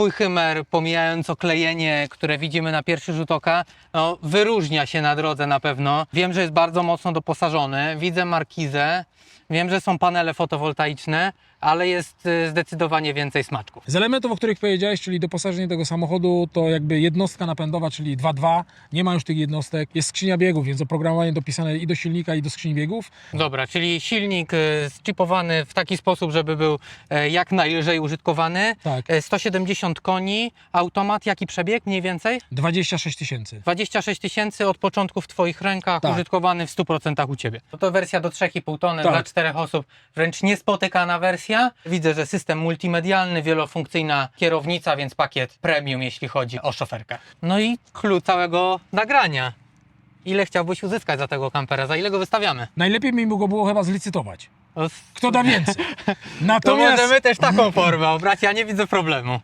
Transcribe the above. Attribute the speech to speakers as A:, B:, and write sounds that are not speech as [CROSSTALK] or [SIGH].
A: twój Hymer, pomijając oklejenie, które widzimy na pierwszy rzut oka, no, wyróżnia się na drodze na pewno. Wiem, że jest bardzo mocno doposażony, widzę markizę, wiem, że są panele fotowoltaiczne, ale jest y, zdecydowanie więcej smaczków.
B: Z elementów, o których powiedziałeś, czyli doposażenie tego samochodu, to jakby jednostka napędowa, czyli 2.2, nie ma już tych jednostek. Jest skrzynia biegów, więc oprogramowanie dopisane i do silnika, i do skrzyni biegów.
A: Dobra, czyli silnik y, zchipowany w taki sposób, żeby był e, jak najlżej użytkowany.
B: Tak.
A: E, 170 koni, automat, jaki przebieg mniej więcej?
B: 26 tysięcy.
A: 26 tysięcy od początku w Twoich rękach,
B: Tak.
A: użytkowany w 100% u Ciebie. To, to wersja do 3,5 tony
B: Tak.
A: dla czterech osób, wręcz niespotykana wersja. Widzę, że system multimedialny, wielofunkcyjna kierownica, więc pakiet premium, jeśli chodzi o szoferkę. No i clue całego nagrania. Ile chciałbyś uzyskać za tego kampera? Za ile go wystawiamy?
B: Najlepiej mi go było chyba zlicytować.
A: To,
B: Kto da [LAUGHS] więcej?
A: to
B: Natomiast...
A: możemy też taką formę obrać, ja nie widzę problemu.